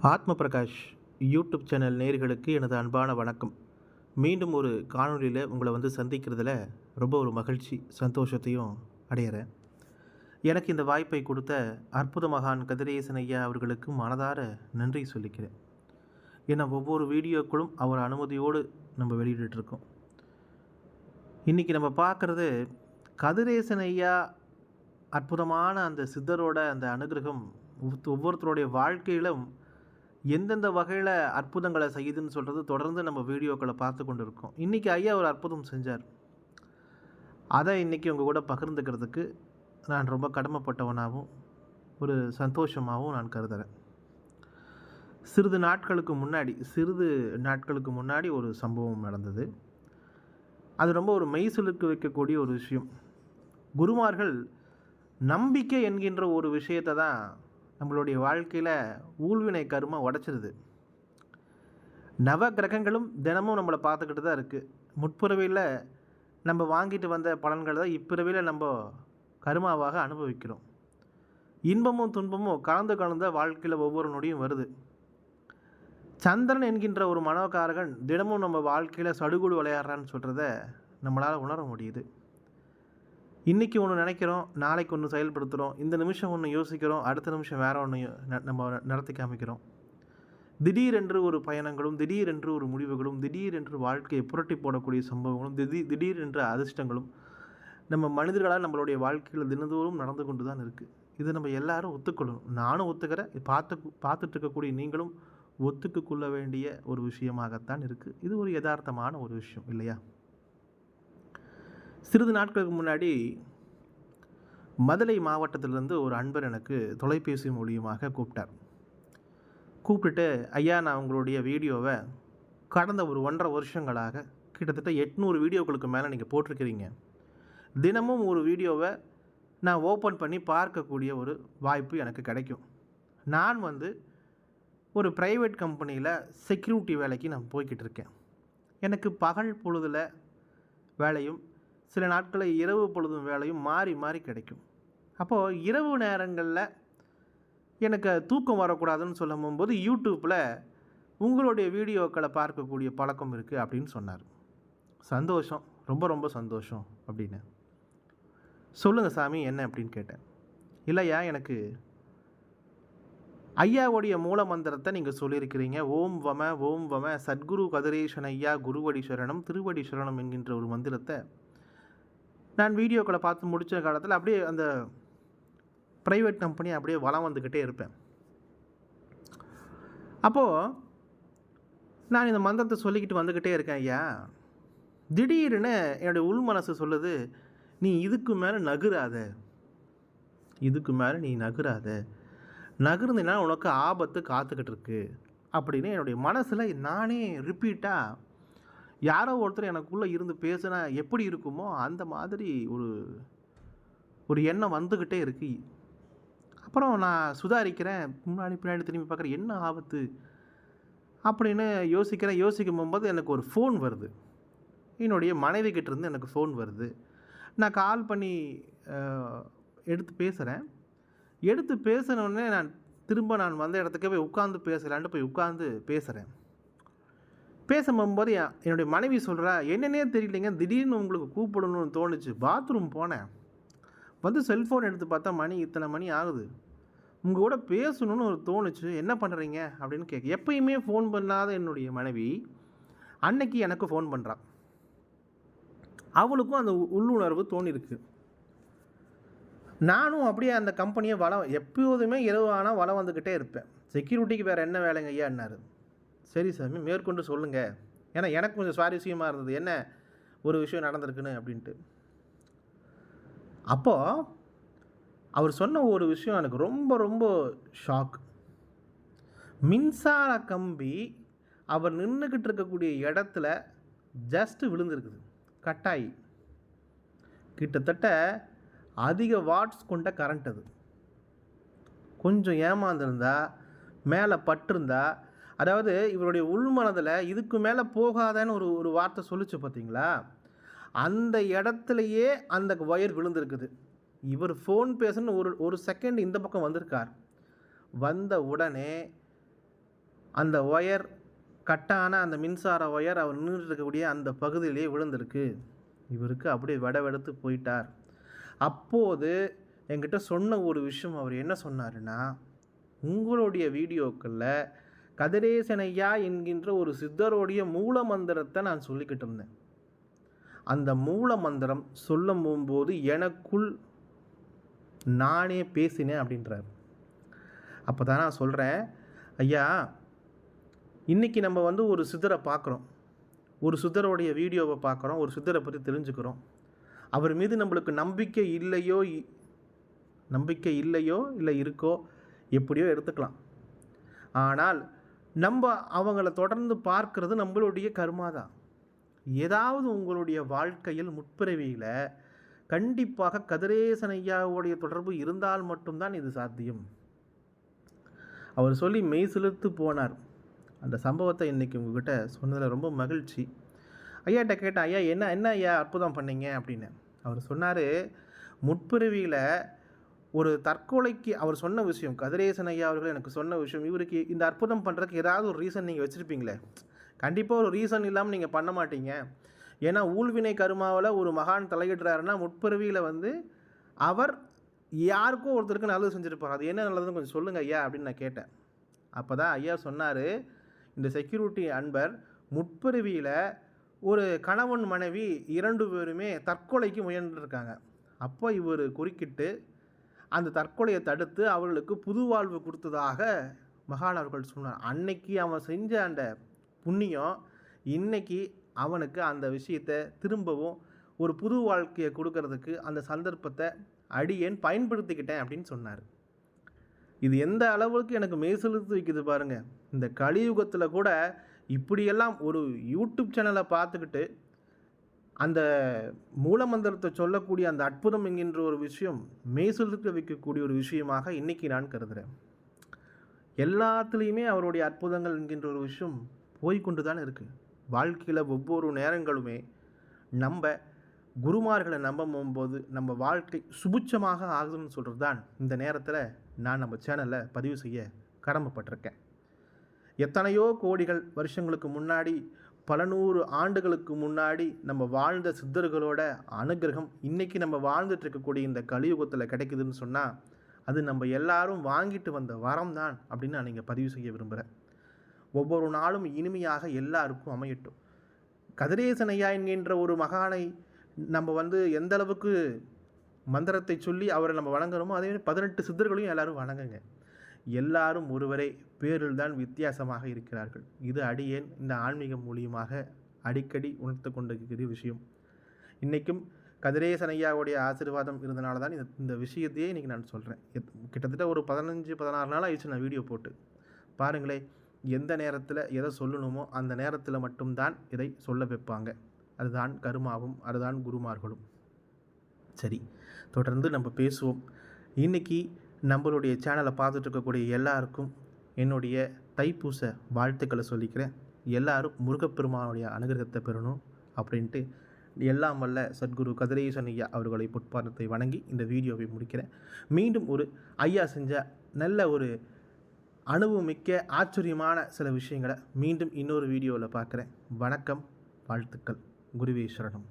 ஆத்ம Prakash YouTube channel நேர்களுக்கு எனது அன்பான வணக்கம். மீண்டும் ஒரு காணொலியில் உங்களை வந்து சந்திக்கிறதுல ரொம்ப ஒரு மகிழ்ச்சி சந்தோஷத்தையும் அடையிறேன். எனக்கு இந்த வாய்ப்பை கொடுத்த அற்புத மகான் கதிரேசன் ஐயா அவர்களுக்கு மனதார நன்றி சொல்லிக்கிறேன். ஏன்னா ஒவ்வொரு வீடியோக்களும் அவர் அனுமதியோடு நம்ம வெளியிட்டுருக்கோம். இன்றைக்கி நம்ம பார்க்குறது கதிரேசன் ஐயா அற்புதமான அந்த சித்தரோட அந்த அனுகிரகம் ஒவ்வொரு- ஒவ்வொருத்தருடைய வாழ்க்கையிலும் எந்தெந்த வகையில் அற்புதங்களை செய்யுதுன்னு சொல்கிறது தொடர்ந்து நம்ம வீடியோக்களை பார்த்து கொண்டு இருக்கோம் இன்றைக்கி ஐயா ஒரு அற்புதம் செஞ்சார். அதை இன்றைக்கி உங்கள் கூட பகிர்ந்துக்கிறதுக்கு நான் ரொம்ப கடமைப்பட்டவனாகவும் ஒரு சந்தோஷமாகவும் நான் கருதுகிறேன் சிறிது நாட்களுக்கு முன்னாடி சிறிது நாட்களுக்கு முன்னாடி ஒரு சம்பவம் நடந்தது. அது ரொம்ப ஒரு மெய்சிலுக்கு வைக்கக்கூடிய ஒரு விஷயம். குருமார்கள் நம்பிக்கை என்கின்ற ஒரு விஷயத்தை தான் நம்மளுடைய வாழ்க்கையில் ஊழ்வினை கருமை உடைச்சிருது. நவ கிரகங்களும் தினமும் நம்மளை பார்த்துக்கிட்டு தான் இருக்குது முற்பிறவியில் நம்ம வாங்கிட்டு வந்த பலன்களை தான் இப்பிறவியில் நம்ம கருமாவாக அனுபவிக்கிறோம். இன்பமும் துன்பமும் கலந்து கலந்த வாழ்க்கையில் ஒவ்வொரு நொடியும் வருது. சந்திரன் என்கின்ற ஒரு மனோகாரகன் தினமும் நம்ம வாழ்க்கையில் சடுகுடு விளையாடுறான்னு சொல்கிறத நம்மளால் உணர முடியுது. இன்றைக்கி ஒன்று நினைக்கிறோம் நாளைக்கு ஒன்று செயல்படுத்துகிறோம் இந்த நிமிஷம் ஒன்று யோசிக்கிறோம் அடுத்த நிமிஷம் வேறு ஒன்று நம்ம நடத்தி காமிக்கிறோம். திடீரென்று ஒரு பயணங்களும் திடீரென்று ஒரு முடிவுகளும் திடீரென்று வாழ்க்கையை புரட்டி போடக்கூடிய சம்பவங்களும் திடீர் திடீரென்று அதிர்ஷ்டங்களும் நம்ம மனிதர்களால் நம்மளுடைய வாழ்க்கையில் தினந்தோறும் நடந்து கொண்டு தான் இருக்குது இதை நம்ம எல்லாரும் ஒத்துக்கொள்ளணும். நானும் ஒத்துக்கிறேன். பார்த்து பார்த்துட்டு இருக்கக்கூடிய நீங்களும் ஒத்துக்கு கொள்ள வேண்டிய ஒரு விஷயமாகத்தான் இருக்குது இது ஒரு யதார்த்தமான ஒரு விஷயம் இல்லையா? சிறிது நாட்களுக்கு முன்னாடி மதுரை மாவட்டத்திலிருந்து ஒரு அன்பர் எனக்கு தொலைபேசி மூலியமாக கூப்பிட்டார். கூப்பிட்டுட்டு ஐயா நான் உங்களுடைய வீடியோவை கடந்த ஒரு ஒன்றரை வருஷங்களாக கிட்டத்தட்ட எட்நூறு வீடியோக்களுக்கு மேலே நீங்கள் போட்டிருக்கிறீங்க. தினமும் ஒரு வீடியோவை நான் ஓப்பன் பண்ணி பார்க்கக்கூடிய ஒரு வாய்ப்பு எனக்கு கிடைக்கும். நான் வந்து ஒரு ப்ரைவேட் கம்பெனியில் செக்யூரிட்டி வேலைக்கு நான் போய்கிட்டு இருக்கேன். எனக்கு பகல் பொழுதில் வேலையும் சில நாட்களில் இரவு பொழுதும் வேலையும் மாறி மாறி கிடைக்கும். அப்போது இரவு நேரங்களில் எனக்கு தூக்கம் வரக்கூடாதுன்னு சொல்லும் போது யூடியூப்பில் உங்களுடைய வீடியோக்களை பார்க்கக்கூடிய பழக்கம் இருக்குது அப்படின்னு சொன்னார். சந்தோஷம். ரொம்ப ரொம்ப சந்தோஷம் அப்படின்னு. சொல்லுங்கள் சாமி என்ன அப்படின்னு கேட்டேன். இல்லையா எனக்கு ஐயாவுடைய மூல மந்திரத்தை நீங்கள் சொல்லியிருக்கிறீங்க. ஓம் வம ஓம் வம சத்குரு கதிரேஷன் ஐயா குருவடீஸ்வரனும் திருவடீஸ்வரனும் என்கின்ற ஒரு மந்திரத்தை நான் வீடியோக்களை பார்த்து முடித்த காலத்தில் அப்படியே அந்த ப்ரைவேட் கம்பெனி அப்படியே வளம் வந்துக்கிட்டே இருப்பேன். அப்போது நான் இந்த மந்திரத்தை சொல்லிக்கிட்டு வந்துக்கிட்டே இருக்கேன் ஐயா. திடீர்னு என்னுடைய உள் மனசு சொல்லுது நீ இதுக்கு மேலே நகுராத. இதுக்கு மேலே நீ நகுராத. நகர்ந்தீன்னா உனக்கு ஆபத்து காத்துக்கிட்டு இருக்கு. அப்படின்னு என்னுடைய மனசில் நானே ரிப்பீட்டாக யாரோ ஒருத்தர் எனக்குள்ளே இருந்து பேசுனா எப்படி இருக்குமோ அந்த மாதிரி ஒரு ஒரு எண்ணம் வந்துக்கிட்டே இருக்குது அப்புறம் நான் சுதாரிக்கிறேன். முன்னாடி பின்னாடி திரும்பி பார்க்குறேன். என்ன ஆபத்து? அப்படின்னு யோசிக்கிறேன். யோசிக்கும் போகும்போது எனக்கு ஒரு ஃபோன் வருது. என்னுடைய மனைவி கிட்டேருந்து எனக்கு ஃபோன் வருது. நான் கால் பண்ணி எடுத்து பேசுகிறேன் எடுத்து பேசினோடனே நான் திரும்ப நான் வந்த இடத்துக்கே போய் உட்காந்து பேசலான்ட்டு போய் உட்காந்து பேசுகிறேன் பேசும்போது என்னுடைய மனைவி சொல்கிறா என்னன்னே தெரியலைங்க திடீர்னு உங்களுக்கு கூப்பிடணும்னு தோணுச்சு. பாத்ரூம் போனேன். வந்து செல்ஃபோன் எடுத்து பார்த்தா மணி இத்தனை மணி ஆகுது. உங்கள் கூட பேசணும்னு ஒரு தோணுச்சு. என்ன பண்ணுறீங்க அப்படின்னு கேட்க எப்பயுமே ஃபோன் பண்ணாத என்னுடைய மனைவி அன்னைக்கு எனக்கு ஃபோன் பண்ணுறான் அவளுக்கும் அந்த உள்ளுணர்வு தோணிருக்கு. நானும் அப்படியே அந்த கம்பெனியை வளம் எப்போதுமே இரவு ஆனால் வளம் வந்துக்கிட்டே இருப்பேன். செக்யூரிட்டிக்கு வேறு என்ன வேலைங்க ஐயான்னாரு சரி சாமி மேற்கொண்டு சொல்லுங்கள் ஏன்னா எனக்கு கொஞ்சம் சுவாரஸ்யமாக இருந்தது. என்ன ஒரு விஷயம் நடந்திருக்குன்னு அப்படின்ட்டு. அப்போது அவர் சொன்ன ஒரு விஷயம் எனக்கு ரொம்ப ரொம்ப ஷாக் மின்சார கம்பி அவர் நின்றுக்கிட்டு இருக்கக்கூடிய இடத்துல ஜஸ்ட்டு விழுந்திருக்குது. கட்டாயி. கிட்டத்தட்ட அதிக வாட்ஸ் கொண்ட கரண்ட் அது. கொஞ்சம் ஏமாந்துருந்தா மேலே பட்டிருந்தா அதாவது இவருடைய உள்மனதில் இதுக்கு மேலே போகாதன்னு ஒரு ஒரு வார்த்தை சொல்லிச்சு பார்த்தீங்களா அந்த இடத்துலையே அந்த ஒயர் விழுந்திருக்குது. இவர் ஃபோன் பேசுன்னு ஒரு ஒரு செகண்ட் இந்த பக்கம் வந்திருக்கார். வந்த உடனே அந்த ஒயர் கட்டான அந்த மின்சார ஒயர் அவர் நின்றுட்டு இருக்கக்கூடிய அந்த பகுதியிலேயே விழுந்திருக்கு. இவருக்கு அப்படியே வெடவெடுத்து போயிட்டார். அப்போது என்கிட்ட சொன்ன ஒரு விஷயம் அவர் என்ன சொன்னாருன்னா உங்களுடைய வீடியோக்களில் கதிரேசன் ஐயா என்கின்ற ஒரு சித்தருடைய மூல மந்திரத்தை நான் சொல்லிக்கிட்டு இருந்தேன். அந்த மூல மந்திரம் சொல்லும் போகும்போது எனக்குள் நானே பேசினேன் அப்படின்றார். அப்போ தான் நான் சொல்கிறேன் ஐயா இன்றைக்கி நம்ம வந்து ஒரு சித்தரை பார்க்குறோம். ஒரு சித்தருடைய வீடியோவை பார்க்குறோம். ஒரு சித்தரை பற்றி தெரிஞ்சுக்கிறோம். அவர் மீது நம்மளுக்கு நம்பிக்கை இல்லையோ இ- நம்பிக்கை இல்லையோ இல்லை இருக்கோ எப்படியோ எடுத்துக்கலாம். ஆனால் நம்ம அவங்கள தொடர்ந்து பார்க்கறது நம்மளுடைய கர்மா தான். ஏதாவது உங்களுடைய வாழ்க்கையில் முற்பிறவியில் கண்டிப்பாக கதிரேசன் ஐயாவுடைய தொடர்பு இருந்தால் மட்டும்தான் இது சாத்தியம். அவர் சொல்லி மெய் சிலிர்த்து போனார். அந்த சம்பவத்தை இன்றைக்கி உங்ககிட்ட சொன்னதில் ரொம்ப மகிழ்ச்சி. ஐயாட்ட கேட்டேன் ஐயா என்ன என்ன ஐயா அற்புதம் பண்ணீங்க? அப்படின்னு. அவர் சொன்னார் முற்பிறவியில் ஒரு தற்கொலைக்கு அவர் சொன்ன விஷயம் கதிரேசன் ஐயா அவர்கள் எனக்கு சொன்ன விஷயம் இவருக்கு இந்த அற்புதம் பண்ணுறதுக்கு ஏதாவது ஒரு ரீசன் நீங்கள் வச்சுருப்பீங்களே? கண்டிப்பாக ஒரு ரீசன் இல்லாமல் நீங்கள் பண்ண மாட்டீங்க. ஏன்னா ஊழ்வினை கருமாவில் ஒரு மகான் தலையிடுறாருன்னா முற்பிறவியில் வந்து அவர் யாருக்கோ ஒருத்தருக்கு நல்லது செஞ்சுருப்பார். அது என்ன நல்லதுன்னு கொஞ்சம் சொல்லுங்கள் ஐயா அப்படின்னு நான் கேட்டேன். அப்போ தான் ஐயா சொன்னார் இந்த செக்யூரிட்டி அன்பர் முற்பிறவியில் ஒரு கணவன் மனைவி இரண்டு பேருமே தற்கொலைக்கு முயன்றிருக்காங்க. அப்போ இவர் குறுக்கிட்டு அந்த தற்கொலையை தடுத்து அவர்களுக்கு புது வாழ்வு கொடுத்ததாக மகான் அவர்கள் சொன்னார். அன்னைக்கு அவன் செஞ்ச அந்த புண்ணியம் இன்னைக்கு அவனுக்கு அந்த விஷயத்தை திரும்பவும் ஒரு புது வாழ்க்கையை கொடுக்கறதுக்கு அந்த சந்தர்ப்பத்தை அடியேன் பயன்படுத்திக்கிட்டேன் அப்படின்னு சொன்னார். இது எந்த அளவுக்கு எனக்கு மெய்செலுத்து வைக்குது பாருங்கள் இந்த கலியுகத்தில் கூட இப்படியெல்லாம் ஒரு யூடியூப் சேனலை பார்த்துக்கிட்டு அந்த மூலமந்திரத்தை சொல்லக்கூடிய அந்த அற்புதம் என்கின்ற ஒரு விஷயம் மெய்செலுத்த வைக்கக்கூடிய ஒரு விஷயமாக இன்னைக்கு நான் கருதுகிறேன் எல்லாத்துலேயுமே அவருடைய அற்புதங்கள் என்கின்ற ஒரு விஷயம் போய்கொண்டு தான் இருக்குது வாழ்க்கையில் ஒவ்வொரு நேரங்களுமே நம்ம குருமார்களை நம்பும் போது நம்ம வாழ்க்கை சுபிட்சமாக ஆகுதுன்னு சொல்கிறது தான் இந்த நேரத்தில் நான் நம்ம சேனலில் பதிவு செய்ய கடமைப்பட்டிருக்கேன். எத்தனையோ கோடிகள் வருஷங்களுக்கு முன்னாடி பல நூறு ஆண்டுகளுக்கு முன்னாடி நம்ம வாழ்ந்த சித்தர்களோட அனுகிரகம் இன்றைக்கி நம்ம வாழ்ந்துட்டு இருக்கக்கூடிய இந்த கலியுகத்தில் கிடைக்குதுன்னு சொன்னால் அது நம்ம எல்லாரும் வாங்கிட்டு வந்த வரம் தான் அப்படின்னு நான் நீங்கள் பதிவு செய்ய விரும்புகிறேன் ஒவ்வொரு நாளும் இனிமையாக எல்லாருக்கும் அமையட்டும். கதிரேசன் ஐயா என்கின்ற ஒரு மகானை நம்ம வந்து எந்த அளவுக்கு மந்திரத்தை சொல்லி அவரை நம்ம வணங்குறோமோ அதே மாதிரி பதினெட்டு சித்தர்களையும் எல்லாரும் வணங்குங்க. எல்லாரும் ஒருவரே பேரில் தான் வித்தியாசமாக இருக்கிறார்கள். இது அடியேன். இந்த ஆன்மீகம் மூலியமாக அடிக்கடி உணர்த்து கொண்டிருக்கிற விஷயம். இன்றைக்கும் கதிரேசன் ஐயாவுடைய ஆசீர்வாதம் இருந்தனால தான் இந்த இந்த விஷயத்தையே இன்றைக்கி நான் சொல்கிறேன் கிட்டத்தட்ட ஒரு பதினஞ்சு பதினாறு நாள் ஆயிடுச்சு நான் வீடியோ போட்டு. பாருங்களேன் எந்த நேரத்தில் எதை சொல்லணுமோ அந்த நேரத்தில் மட்டும்தான் இதை சொல்ல வைப்பாங்க. அதுதான் கருமாவும் அதுதான் குருமார்களும். சரி தொடர்ந்து நம்ம பேசுவோம். இன்னைக்கு நம்மளுடைய சேனலை பார்த்துட்டு இருக்கக்கூடிய எல்லாருக்கும் என்னுடைய தைப்பூச வாழ்த்துக்களை சொல்லிக்கிறேன். எல்லாரும் முருகப்பெருமானுடைய அனுகிரகத்தை பெறணும் அப்படின்ட்டு எல்லாம் வல்ல சத்குரு கதிரேசன் ஐயா அவர்களை பொற்பாதத்தை வணங்கி இந்த வீடியோவை முடிக்கிறேன். மீண்டும் ஒரு ஐயா செஞ்ச நல்ல ஒரு அனுபவமிக்க ஆச்சரியமான சில விஷயங்களை மீண்டும் இன்னொரு வீடியோவில் பார்க்குறேன். வணக்கம் வாழ்த்துக்கள். குருவீஸ்வரனும்